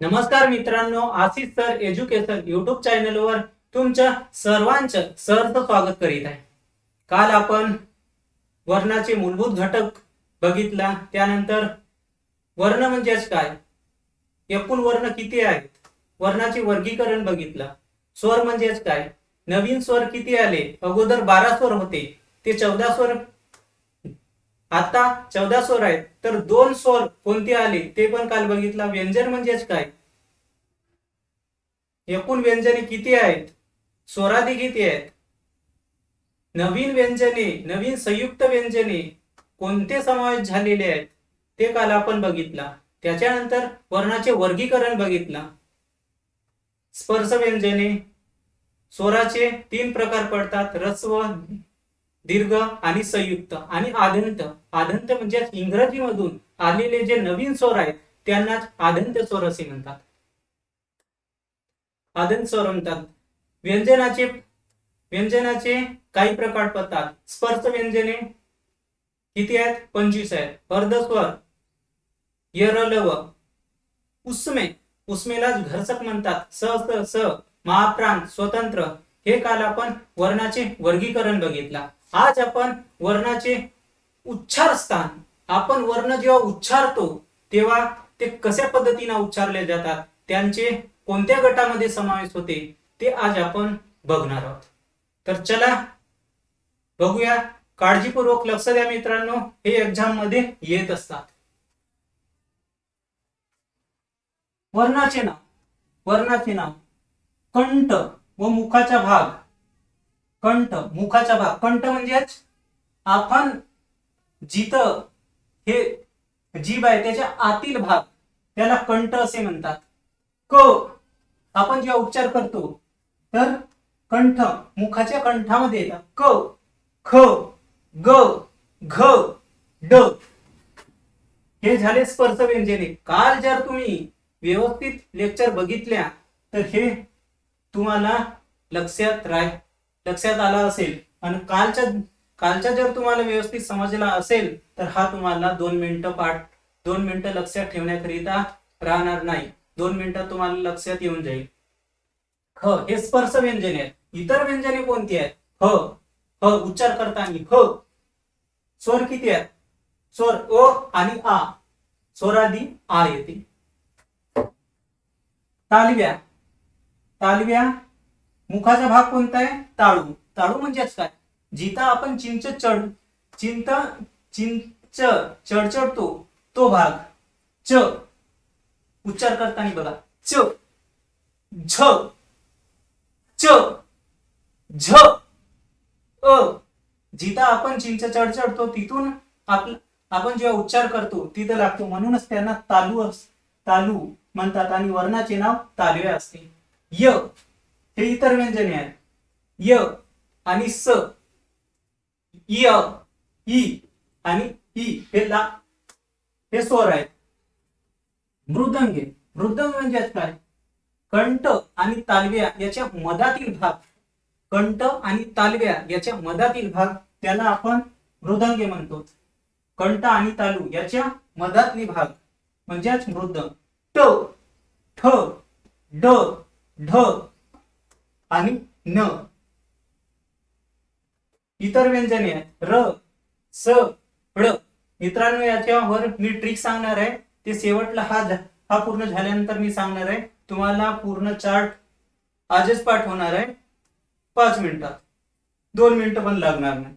नमस्कार मित्रांनो Ashish sir education YouTube चॅनलवर तुमच्या सर्वांचं सर्व स्वागत करीत आहे. काल आपण वर्णाचे मूलभूत घटक बघितला त्यानंतर वर्ण म्हणजेच काय? एकूण वर्ण किती आहेत? वर्णाचे वर्गीकरण बघितलं. स्वर म्हणजेच काय? नवीन स्वर किती आले? अगोदर बारा स्वर होते ते चौदा स्वर आता चौदा स्वर आहेत तर दोन स्वर कोणते आले ते पण काल बघितला. व्यंजन म्हणजेच काय? एकूण व्यंजने किती आहेत? स्वरादी किती आहेत? नवीन व्यंजने नवीन संयुक्त व्यंजने कोणते समावेश झालेले आहेत? ते काल आपण बघितला. त्याच्यानंतर वर्णाचे वर्गीकरण बघितला. स्पर्श व्यंजने स्वराचे तीन प्रकार पडतात. रस्व दीर्घ आणि संयुक्त आणि आदंत. आदंत म्हणजे इंग्रजीमधून आलेले जे नवीन स्वर आहेत त्यांनाच आदंत स्वर असे म्हणतात. आदंत स्वर म्हणतात. व्यंजनाचे व्यंजनाचे काही प्रकार पडतात. स्पर्श व्यंजने किती आहेत? पंचवीस आहेत. अर्धस्वर यरलव उस्मे. उस्मेलाच घरसक म्हणतात. स स महाप्रांत महाप्राण स्वतंत्र. हे काल आपण वर्णाचे वर्गीकरण बघितला. आज आपण वर्णाचे उच्चार स्थान आपण वर्ण जेव्हा उच्चारतो तेव्हा ते कशा पद्धतीने उच्चारले जातात त्यांचे कोणत्या गटामध्ये समावेश होते ते आज आपण बघणार आहोत. तर चला बघूया काळजीपूर्वक लक्ष द्या मित्रांनो हे एक्झाममध्ये येत असतात. वर्णाचे नाव वर्णाचे नाव कंठ व मुखाचा भाग. कंठ मुखाचा भाग. कंठ म्हणजेच आपण जिथं हे जीभ आहे त्याच्या आतील भाग त्याला कंठ असे म्हणतात. क आपण जेव्हा उच्चार करतो तर कंठ मुखाच्या कंठामध्ये येतात. क ख ग घ ड. हे झाले स्पर्श व्यंजने काल जर तुम्ही व्यवस्थित लेक्चर बघितल्या तर हे तुम्हाला लक्षात राहील. लक्षात आला असेल आणि कालच्या कालच्या जर तुम्हाला व्यवस्थित समजला असेल तर हा तुम्हाला दोन मिनिटं पाठ दोन मिनिटं लक्षात ठेवण्याकरिता राहणार नाही. दोन मिनिटात तुम्हाला लक्षात येऊन जाईल. ख हे स्पर्श व्यंजने आहेत इतर व्यंजने कोणती आहेत? ह ह उच्चार करताना ह स्वर किती आहेत? स्वर ओ आणि आ. स्वरादी आ येते. तालव्या तालव्या मुखाचा भाग कोणता आहे? ताळू. ताळू म्हणजेच काय? जिथं आपण चिंच चढ चिंत चिंच चढचढतो तो भाग. च. उच्चार करताना बघा. च. झ. च. झ. अ. जिथं आपण चिंच चढचडतो तिथून आपलं आपण जेव्हा उच्चार करतो तिथं लागतो. म्हणूनच त्यांना तालू अस तालू म्हणतात आणि वर्णाचे नाव तालवे असते. य. हे इतर व्यंजने आहेत. य आणि स. य ई आणि ई हे ला हे स्वर आहेत. मृदंगे. मृदंग म्हणजे काय? कंठ आणि तालव्या याच्या मधातील भाग. कंठ आणि तालव्या याच्या मधातील भाग त्याला आपण मृदंगे म्हणतो. कंठ आणि तालू याच्या मधातली भाग. म्हणजेच मृदंग. ट ठ ढ ढ आणि न. इतर व्यंजने आहेत र स ड मित्रांनो याच्यावर मी ट्रिक सांगणार आहे. ते शेवटला हा हा पूर्ण झाल्यानंतर मी सांगणार आहे. तुम्हाला पूर्ण चार्ट आजच पाठवणार आहे. पाच मिनिटात. दोन मिनिटं पण लागणार नाही.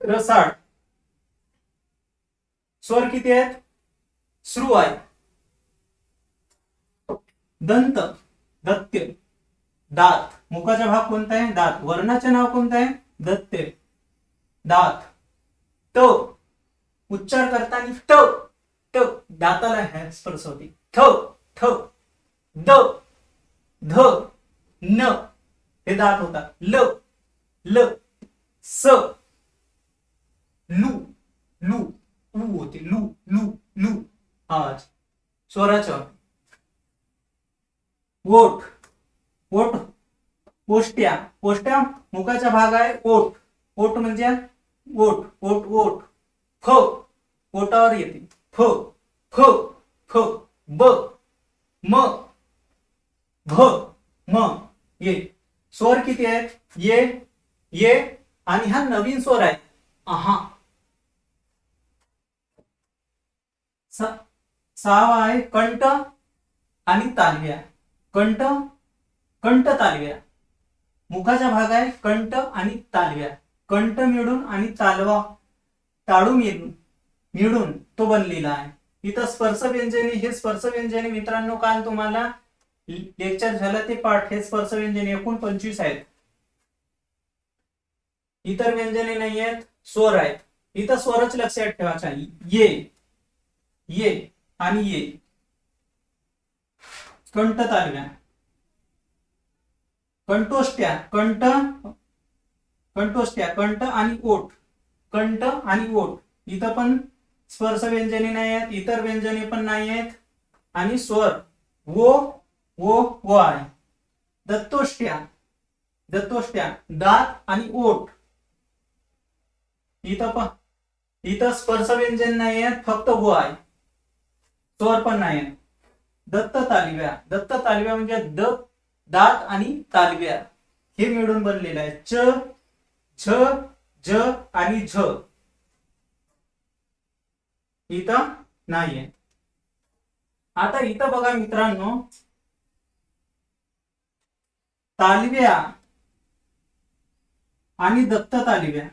रसाड स्वर किती आहेत? श्रू आहे. दंत दत्य दात. मुखाचा भाग कोणता आहे? दात. वर्णाचे नाव कोणतं आहे? दत्ते. दात. ट उच्चार करताना ट ट दाताला ह्या स्पर्श होती. ठ ठ द. ध. न. हे दात होता. ल. ल. स. लू. लू. ऊ होते. लू. लू. लू. आज. स्वराचा ओठ पोष्ट्या. पोष्ट्या मुखाचा भाग आहे ओट ओट म्हणजे ओट ओट ओट फ. ओटावर येते. फ. फ. फ. ब. म. भ म. ये. स्वर किती आहेत? ये ये आणि हा नवीन स्वर आहे. आहा. स- सहावा आहे कंठ आणि तालव्या. कंठ कंठ तालव्या. मुखाचा भाग आहे कंठ आणि तालव्या. कंठ मिळून आणि तालवा टाळू मिळून मिळून तो बनलेला आहे. इथं स्पर्श व्यंजने हे स्पर्श व्यंजने मित्रांनो काल तुम्हाला लेक्चर झालं ते पाठ. हे स्पर्श व्यंजने एकूण पंचवीस आहेत. इतर व्यंजने नाही आहेत स्वर आहेत. इथं स्वरच लक्षात ठेवायचा ये ये आणि ये. कंठ तालव्या. कंठोष्ट्या कंठ कंठोष्ट्या कंठ आणि ओठ कंठ आणि ओठ इथं पण स्पर्श व्यंजने नाही आहेत इतर व्यंजने पण नाही आहेत आणि स्वर. वो वो वो आहे दत्तोष्ट्या. दत्तोष्ट्या. दात आणि ओठ इथं पण इथं स्पर्श व्यंजन नाही आहेत फक्त वो आहे स्वर पण नाही आहेत दत्त तालव्या दत्त तालव्या म्हणजे द दात आणि तालव्या हे मिळून बनलेलं आहे. च झ ज आणि झ. इथं नाहीये. आता इथं बघा मित्रांनो. तालव्या आणि दत्त तालव्या.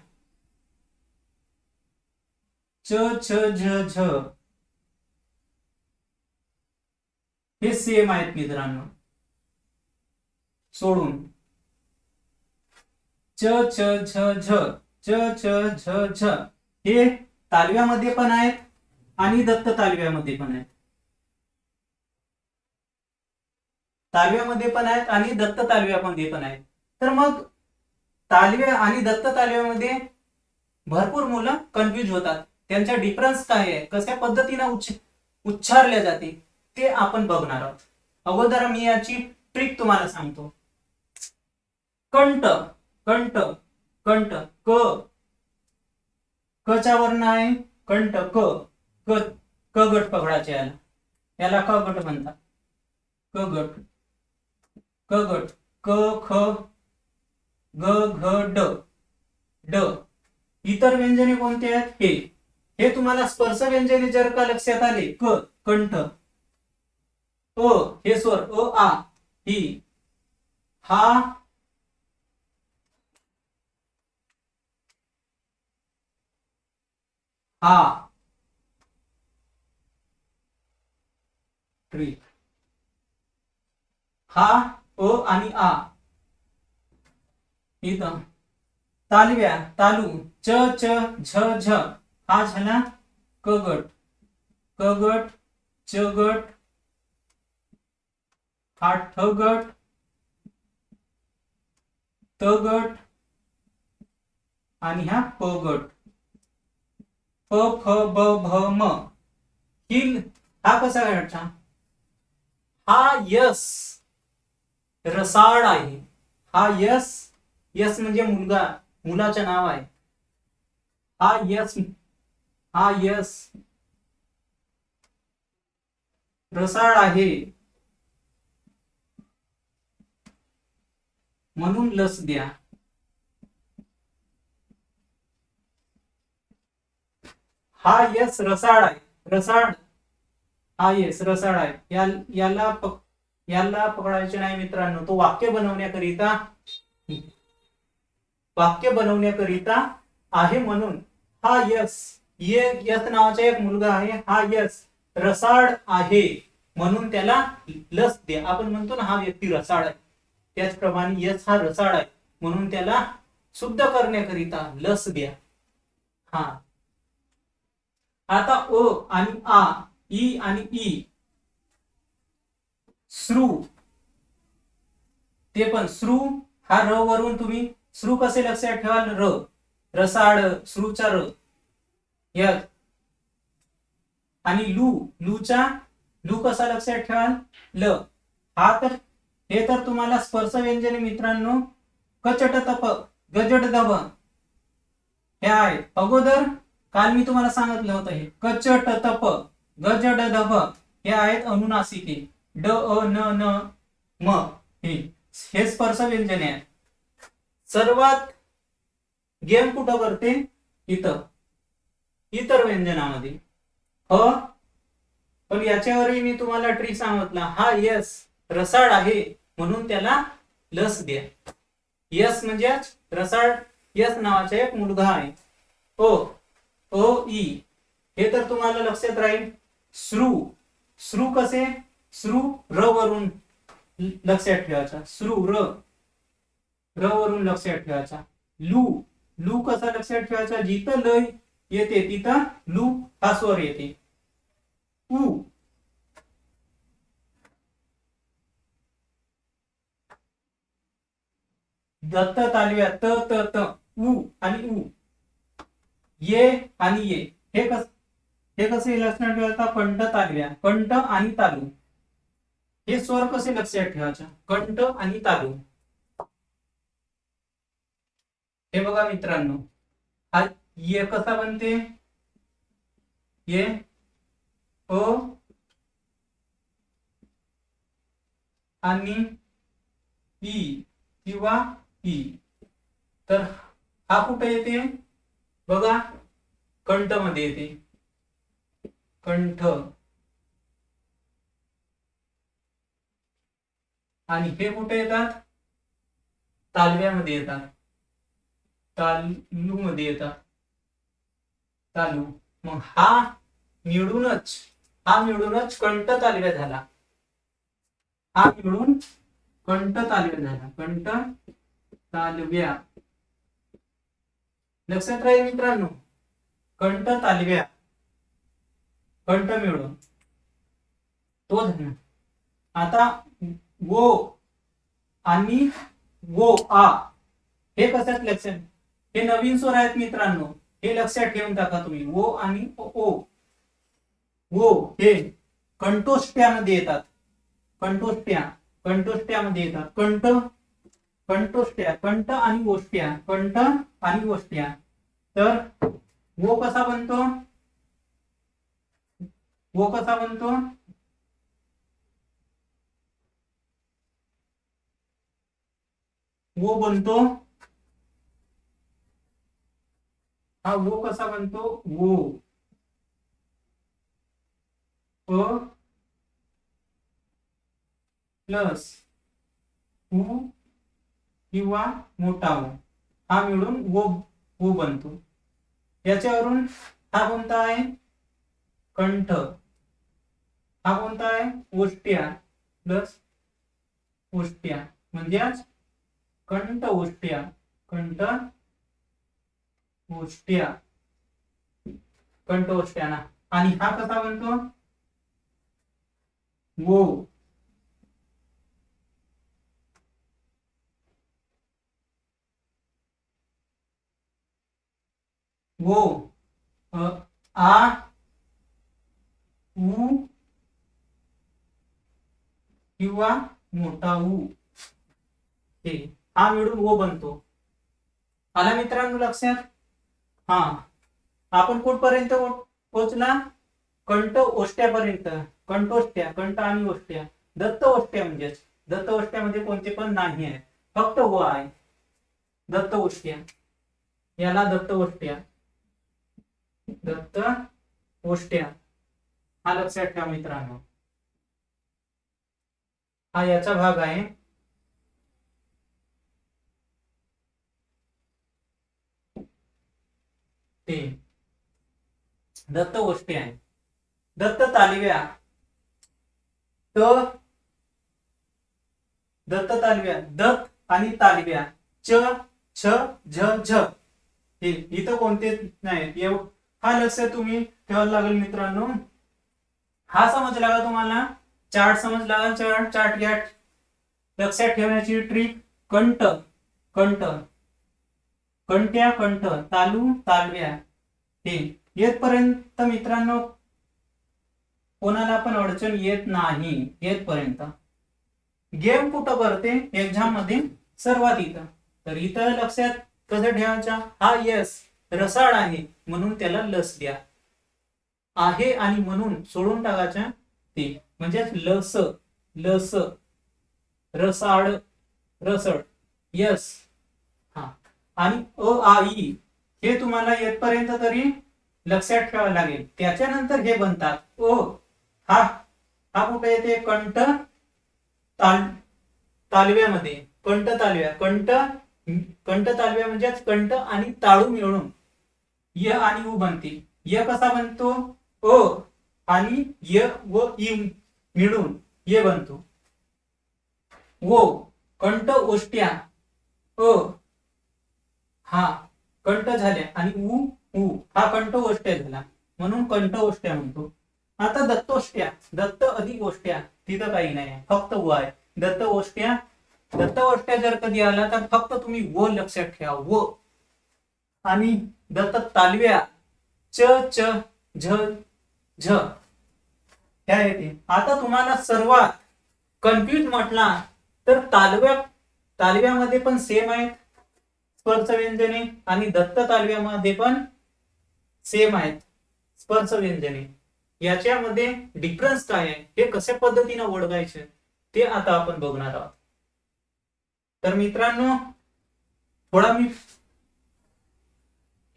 च छ झ झ. हे सेम आहेत मित्रांनो. सोडून. च छ झ झ च छ झ झ. हे तालव्यामध्ये पण आहेत आणि दत्त तालव्यामध्ये पण आहेत. तालव्यामध्ये पण आहेत आणि दत्त तालव्यामध्ये पण आहेत. तर मग तालव्या आणि दत्त तालव्यामध्ये भरपूर मुलं कन्फ्युज होतात. त्यांचा डिफरन्स काय आहे? कशा पद्धतीनं उच्च उच्चारल्या जाते? ते आपण बघणार आहोत. अगोदर मी याची ट्रिक तुम्हाला सांगतो. कंट कंट कंट क. कच्या वर्ण आहे कंट क. क क गट पकडायचे याला. याला क गट म्हणतात. क गट. क गट. क ख ग घ ड. ड. इतर व्यंजने कोणते आहेत? हे. हे तुम्हाला स्पर्श व्यंजने जर का लक्षात आले क कंठ. अ हे स्वर अ आ ही. हा हा. ट्री हा अ आणि आ. इथं. तालव्या तालू च च झ झ. हा झाला क गट क गट च गट हा ठ गट त गट आणि हा प गट प फ ब भ म. ही हा कसा घ्यायचा हा यस. रसाळ आहे. हा यस. यस म्हणजे मुलगा मुलाचे नाव आहे. हा यस. हा यस. रसाळ आहे. म्हणून लस द्या. हा यस रसाळ आहे. रसाळ. हा येस रसाळ आहे. या याला पक याला पकडायचे नाही मित्रांनो. तो वाक्य बनवण्याकरिता वाक्य बनवण्याकरिता आहे म्हणून हा यस ये यस नावाचा एक मुलगा आहे. हा यस रसाळ आहे म्हणून त्याला लस द्या. आपण म्हणतो ना हा व्यक्ती रसाळ आहे. त्याचप्रमाणे यस हा रसाळ आहे म्हणून त्याला शुद्ध करण्याकरिता लस द्या. हा. आता अ आणि आ ई आणि ई. श्रू ते पण श्रू हा र वरून तुम्ही श्रू कसे लक्षात ठेवाल? र. रसाड श्रूचा र. य. आणि लू लूचा लू कसा लक्षात ठेवाल? ल. हा तर हे तर तुम्हाला स्पर्श व्यंजने मित्रांनो कचट तप गजट दब हे आहे. अगोदर काल मी तुम्हाला सांगितलं होतं हे. कच टप गज दब हे आहेत अनुनासिके. ड अ न न म हे. स्पर्श व्यंजने आहे सर्वात गेम कुठं करते इथं. इतर व्यंजनामध्ये. अ पण याच्यावरही मी तुम्हाला ट्रिक सांगितला. हा यस रसाळ आहे म्हणून त्याला लस द्या. यस म्हणजे रसाळ यस नावाचा एक मुलगा आहे. ओ अ ई. हे तर तुम्हाला लक्षात राहील. श्रू श्रू कसे? श्रू र वरून लक्षात ठेवायचा. श्रू र. र वरून लक्षात ठेवायचा. लू. लू कसा लक्षात ठेवायचा? जिथं लय येते तिथं लू हा स्वर येते. उ दत्त तालव्या त त त उ आणि उ ये आणि ये. हे कस हे कसे लक्षात ठेवायचा? कंठ तालव्या कंठ आणि तालू हे स्वर कसे लक्षात ठेवायचे? कंठ आणि तालू हे बघा मित्रांनो. हा ये कसा बनते? ये ओ आणि ई किंवा ई. तर हा कुठे येते? बघा कंठमध्ये येते. कंठ. आणि हे कुठे येतात? तालव्यामध्ये येतात. तालू मध्ये येतात. तालू. मग हा मिळूनच हा मिळूनच कंठ तालव्या झाला. हा मिळून कंठ तालव्या झाला. कंठ तालव्या. लक्षात राहील मित्रांनो कंठ तालव्या. कंठ मिळून. तो झाला आता वो आणि वो आ हे कशात लक्षात हे नवीन स्वर आहेत मित्रांनो हे लक्षात ठेवून टाका तुम्ही. वो आणि ओ. वो हे कंठोष्ट्यामध्ये येतात. कंठोष्ट्या कंठोष्ट्यामध्ये येतात. कंठ कंठोष्ट्या कंठ आणि ओष्ट्या कंठ आणि ओष्ट्या तर वो कसा बनतो? वो कसा बनतो? वो बनतो? हा, वो कसा बनतो? वो. अ प्लस किंवा मोठा ओ हा मिळून वो वो बनतो. याच्यावरून हा कोणता आहे? कंठ. हा कोणता आहे? ओष्ट्या प्लस ओष्ट्या. म्हणजेच कंठ ओष्ट्या. कंठ ओष्ट्या. कंठ ओष्ट्याना आणि हा कसा बनतो? वो. वो आ उ किंवा मोठा उ हे हा मिळून वो बनतो. आला मित्रांनो लक्षात? हा. आपण कुठपर्यंत पोहोचला कंठ ओष्ट्यापर्यंत. कंठोष्ट्या कंठ आणि ओष्ट्या. दत्त ओष्ट्या म्हणजेच. दत्त ओष्ट्यामध्ये कोणते पण नाही आहे. फक्त व आहे. दत्त ओष्ट्या. याला दत्त ओष्ट्या. दत्त ओष्ट्या हा लक्षात ठेवा मित्रांनो. हा याचा भाग आहे. तीन. दत्त गोष्टी आहे दत्त तालव्या. त दत्त तालव्या. दत्त आणि तालव्या. च छ झ झ. हे इथं कोणते नाही हा लक्ष तुम्ही ठेवायला लागेल मित्रांनो. हा समज लागला तुम्हाला. चार्ट समज लागला चार्ट चार्ट घ्या. लक्षात ठेवण्याची ट्रिक कंट कंठ कंट्या कंठ तालू तालव्या. हे. येतपर्यंत मित्रांनो कोणाला पण अडचण येत नाही. येतपर्यंत. गेम कुठं करते एक्झाममध्ये सर्वात इथं. तर इथं लक्षात कसं ठेवायचा? हा यस रसाळ आहे म्हणून त्याला लस द्या. आहे आणि म्हणून सोडून टाकायच्या ते. म्हणजेच लस लस रसाळ रसळ. यस. हा. आणि अ आ हे तुम्हाला येतपर्यंत तरी लक्षात ठेवावं लागेल. त्याच्यानंतर हे बनतात ओ हा हा कुठे येते? कंठ ताल तालव्यामध्ये. कंठ तालव्या. कंठ कंठ तालव्या म्हणजेच कंठ आणि ताळू मिळून. य आणि उ बनते. य कसा बनतो? ओ आणि य व इ मिळून य बनतो. वो कंठ ओष्ट्या अ हा कंठ झाल्या आणि उ उ हा कंठ ओष्ट्या झाला. म्हणून कंठ ओष्ट्या म्हणतो. आता दत्तोष्ट्या दत्त अधिक ओष्ट्या तिथं काही नाही आहे. फक्त व आहे. दत्त ओष्ट्या दत्त ओष्ट्या जर कधी आला तर फक्त तुम्ही व लक्षात ठेवा. व आणि दत्त तालव्या च च झ झ. ह्या येते आता तुम्हाला सर्वात कन्फ्युज म्हटला तर तालव्या तालव्यामध्ये पण सेम आहेत स्पर्श व्यंजने आणि दत्त तालव्यामध्ये पण सेम आहेत स्पर्श व्यंजने याच्यामध्ये डिफरन्स काय आहे? हे कशा पद्धतीने ओळखायचे? ते आता आपण बघणार आहोत. तर मित्रांनो थोडा मी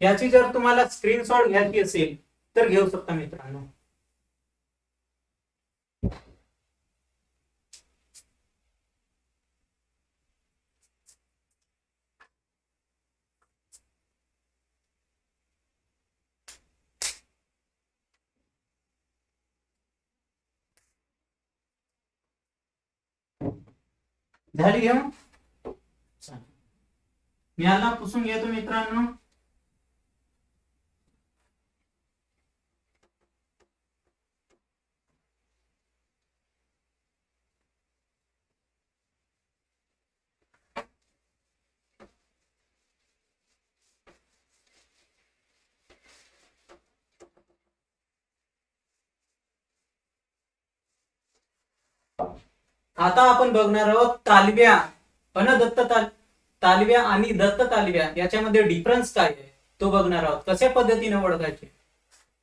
याची जर तुम्हाला स्क्रीनशॉट घ्यायची असेल तर घेऊ शकता मित्रांनो. झाली घेऊन? मी याला पुसून घेतो मित्रांनो. आता आपण बघणार आहोत तालव्या अनदत्त ताल तालव्या आणि दत्त तालव्या याच्यामध्ये डिफरन्स काय आहे? तो बघणार आहोत. कशा पद्धतीने ओळखायचे?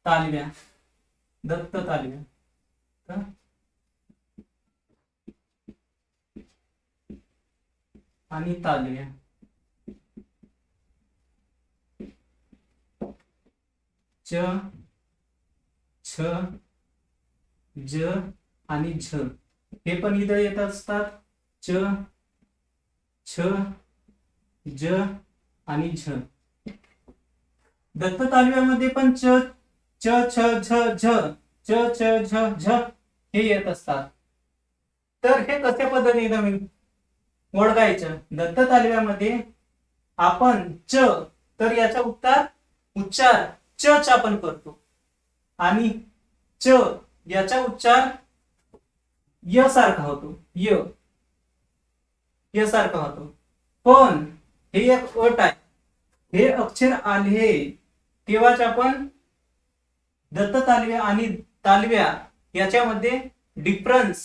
तालव्या दत्त तालव्या. आणि तालव्या. च छ ज आणि झ. हे पण इथं येत असतात. च छ ज आणि झ. दत्त तालव्यामध्ये पण च च छ झ झ च छ झ झ हे येत असतात. तर हे कशा पद्धतीने नवीन ओळखायचं? दत्त तालव्यामध्ये आपण च तर याचा उत्तर उच्चार च चा आपण करतो. आणि च याचा उच्चार य सारखा होतो. य. य सारखा होतो. पण हे एक अट आहे. हे अक्षर आले तेव्हाच आपण दत्त तालव्या आणि तालव्या याच्यामध्ये डिफरन्स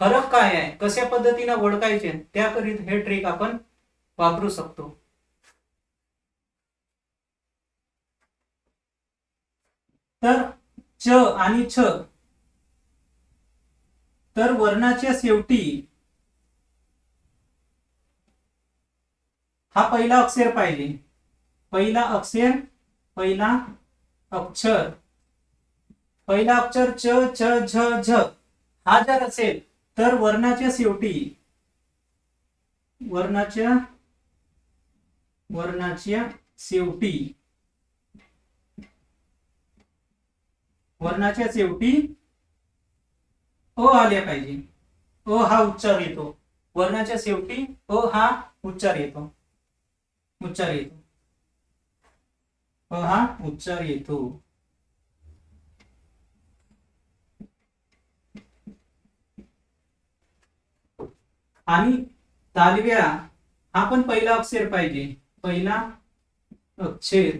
फरक काय आहे? कशा पद्धतीने ओळखायचे? त्याकरिता हे ट्रिक आपण वापरू शकतो. तर च आणि छ तर वर्णाच्या शेवटी हा पहिला अक्षर पाहिजे पहिला अक्षर पहिला अक्षर. पहिला अक्षर च छ झ झ. हा जर असेल तर वर्णाच्या शेवटी वर्णाच्या वर्णाच्या शेवटी वर्णाच्या शेवटी ओ आल्या पाहिजे. ओ हा उच्चार येतो. वर्णाच्या शेवटी ओ हा उच्चार येतो. उच्चार येतो. ओ हा उच्चार येतो. आणि तालव्या हा पण पहिला अक्षर पाहिजे. पहिला अक्षर.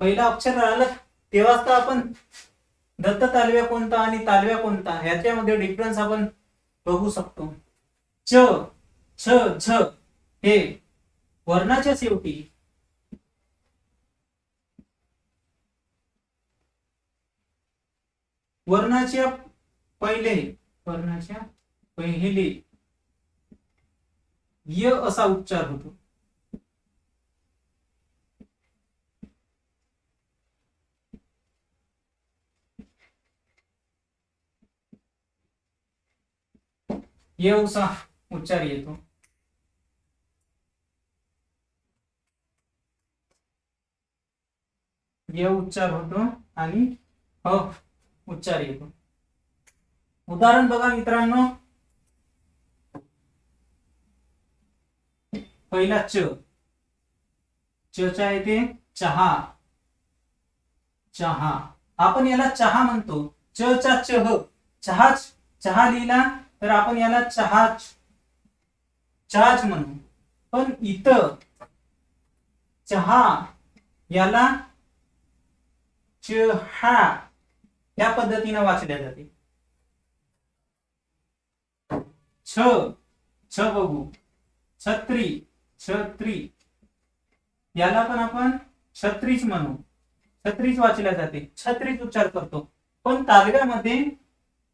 पहिला अक्षर राहिला तेव्हाच तर आपण दत्त तालव्या कोणता आणि तालव्या कोणता? ह्याच्यामध्ये डिफरन्स आपण बघू शकतो. च छ झ हे वर्णाच्या शेवटी वर्णाच्या पहिले वर्णाच्या पहिले य असा उच्चार होतो. य उच्चार येतो ये उच्चार होतो आणि ह उच्चार येतो. उदाहरण बघा मित्रांनो. पहिला च. चचा येते चहा. चहा. आपण याला चहा म्हणतो. च चा चह चहा चहा लिहिला तर आपण याला चहाच चहाच म्हणू. पण इथं चहा याला चहा या पद्धतीने वाचल्या जाते. छ छ बघू. छत्री छत्री. याला पण आपण छत्रीच म्हणू. छत्रीच वाचल्या जाते. छत्रीच उच्चार करतो. पण तालव्यामध्ये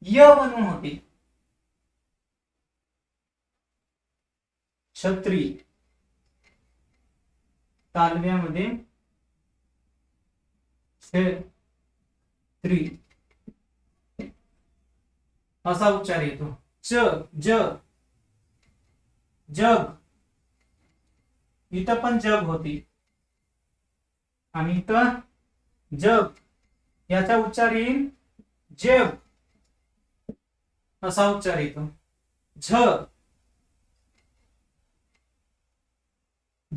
य म्हणून होते. छत्री. तालव्यामध्ये छत्री. असा उच्चार येतो. च ज जग. इथं पण जग होती. आणि इथं जग. याचा उच्चार येईल जग. असा उच्चार येतो. झ.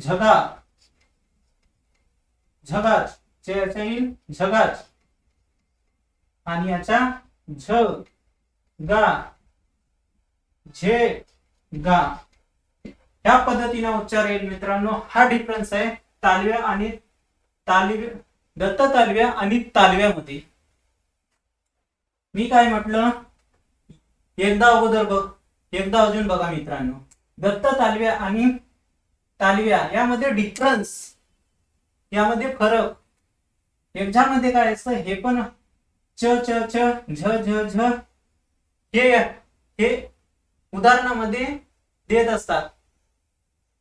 झगा. झगाच. चे याचा येईल झगाच. आणि याचा झ गा झे गा ह्या पद्धतीने उच्चार येईल मित्रांनो. हा डिफरन्स आहे तालव्या आणि तालव्या दत्त तालव्या आणि तालव्यामध्ये. मी काय म्हटलं? एकदा अगोदर बघ. एकदा अजून बघा मित्रांनो. दत्त तालव्या आणि तालव्या यामध्ये डिफरन्स यामध्ये फरक. एक्झाम काय असतं? हे पण च च च झ झ झ हे हे उदाहरणामध्ये देत असतात.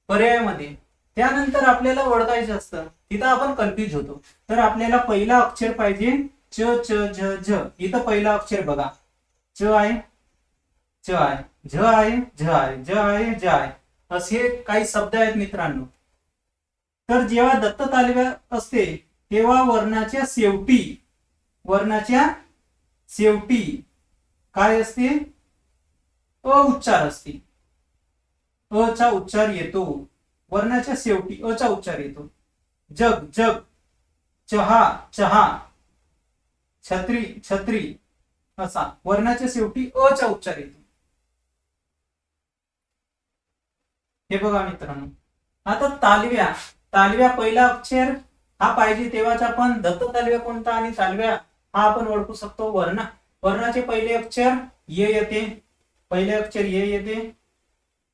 पर्यायामध्ये. त्यानंतर आपल्याला ओळखायचं असतं. तिथं आपण कन्फ्यूज होतो. तर आपल्याला पहिला अक्षर पाहिजे च च झ झ. इथं पहिला अक्षर बघा. च आहे च आहे झ आहे झ आहे झ आहे ज आहे. असे काही शब्द आहेत मित्रांनो. तर जेव्हा दत्त तालव्या असते तेव्हा वर्णाच्या शेवटी वर्णाच्या शेवटी काय असते? अ उच्चार असते. अ चा उच्चार येतो. वर्णाच्या शेवटी अ चा उच्चार येतो. जग जग चहा चहा छत्री छत्री असा. वर्णाच्या शेवटी अ चा उच्चार येतो. हे बघा मित्रांनो. आता तालव्या. तालव्या पहिला अक्षर हा पाहिजे तेव्हाच आपण दत्त तालव्या कोणता आणि तालव्या हा आपण ओळखू शकतो वर्ण. वर्णाचे पहिले अक्षर ये येते. पहिले अक्षर ये येते.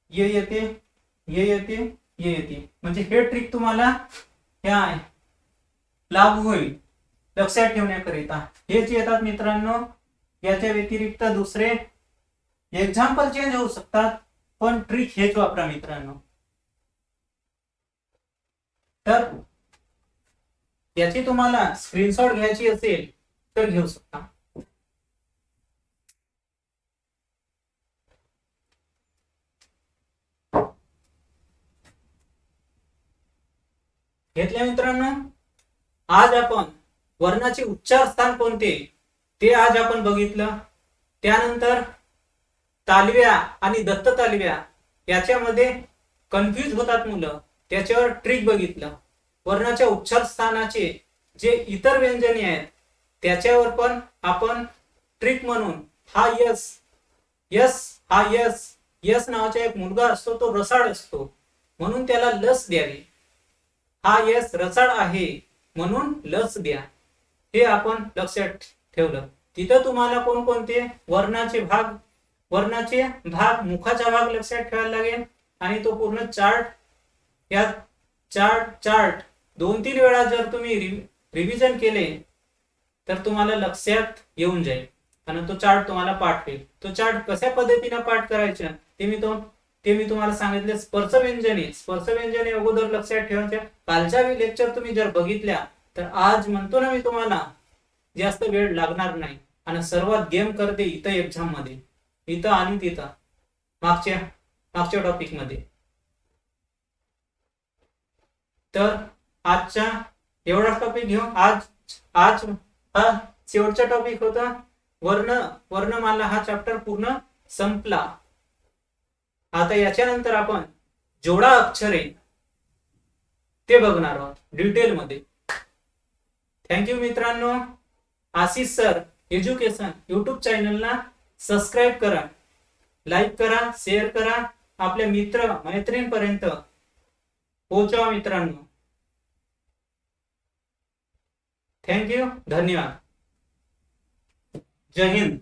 ये येते. ये येते. ये येते. म्हणजे हे ट्रिक तुम्हाला ह्या लागू होईल. लक्षात ठेवण्याकरिता. हेच येतात मित्रांनो याच्या व्यतिरिक्त दुसरे एक्झाम्पल चेंज होऊ शकतात. पण ट्रिक हेच वापरा मित्रांनो. तर याची तुम्हाला स्क्रीनशॉट घ्यायची असेल तर घेऊ शकता. घेतल्या मित्रांनो? आज आपण वर्णाचे उच्चार स्थान कोणते? ते आज आपण बघितलं. त्यानंतर तालव्या आणि दत्त तालव्या याच्यामध्ये कन्फ्यूज होतात मुलं. त्याच्यावर ट्रिक बघितलं. वर्णाच्या उच्चार स्थानाचे जे इतर व्यंजने आहेत त्याच्यावर पण आपण ट्रिक म्हणून हा यस यस हा यस यस नावाचा एक मुलगा असतो तो रसाळ असतो. म्हणून त्याला लस द्यावी. हा यस रसाळ आहे म्हणून लस द्या. हे आपण लक्षात ठेवलं. तिथं तुम्हाला कोणकोणते वर्णाचे भाग वर्णाचे भाग मुखाचा भाग लक्षात ठेवायला लागेल. आणि तो पूर्ण चार्ट या चार्ट चार्ट दोन तीन वेळा जर तुम्ही रिव्हिजन केले तर तुम्हाला लक्षात येऊन जाईल. आणि तो चार्ट तुम्हाला पाठ होईल तो चार्ट कशा पद्धतीने पाठ करायचा ते मी तो ते मी तुम्हाला सांगितले स्पर्श व्यंजनी. स्पर्श व्यंजने अगोदर लक्षात ठेवायच्या कालच्या लेक्चर तुम्ही जर बघितल्या तर आज म्हणतो ना मी तुम्हाला जास्त वेळ लागणार नाही. आणि सर्वात गेम करते इथं एक्झाममध्ये. इथं आणि तिथं. मागच्या मागच्या टॉपिकमध्ये. तर आजच्या एवढाच टॉपिक घेऊ. आज आज हा शेवटचा टॉपिक होता. वर्ण वर्णमाला हा चॅप्टर पूर्ण संपला. आता याच्यानंतर आपण जोडा अक्षरे ते बघणार आहोत डिटेलमध्ये थँक्यू मित्रांनो. आशिष सर एज्युकेशन युट्यूब चॅनलला सबस्क्राईब करा. लाईक करा शेअर करा. आपल्या मित्र मैत्रिणींपर्यंत पोहोचवा मित्रांनो. थँक्यू धन्यवाद. जय हिंद.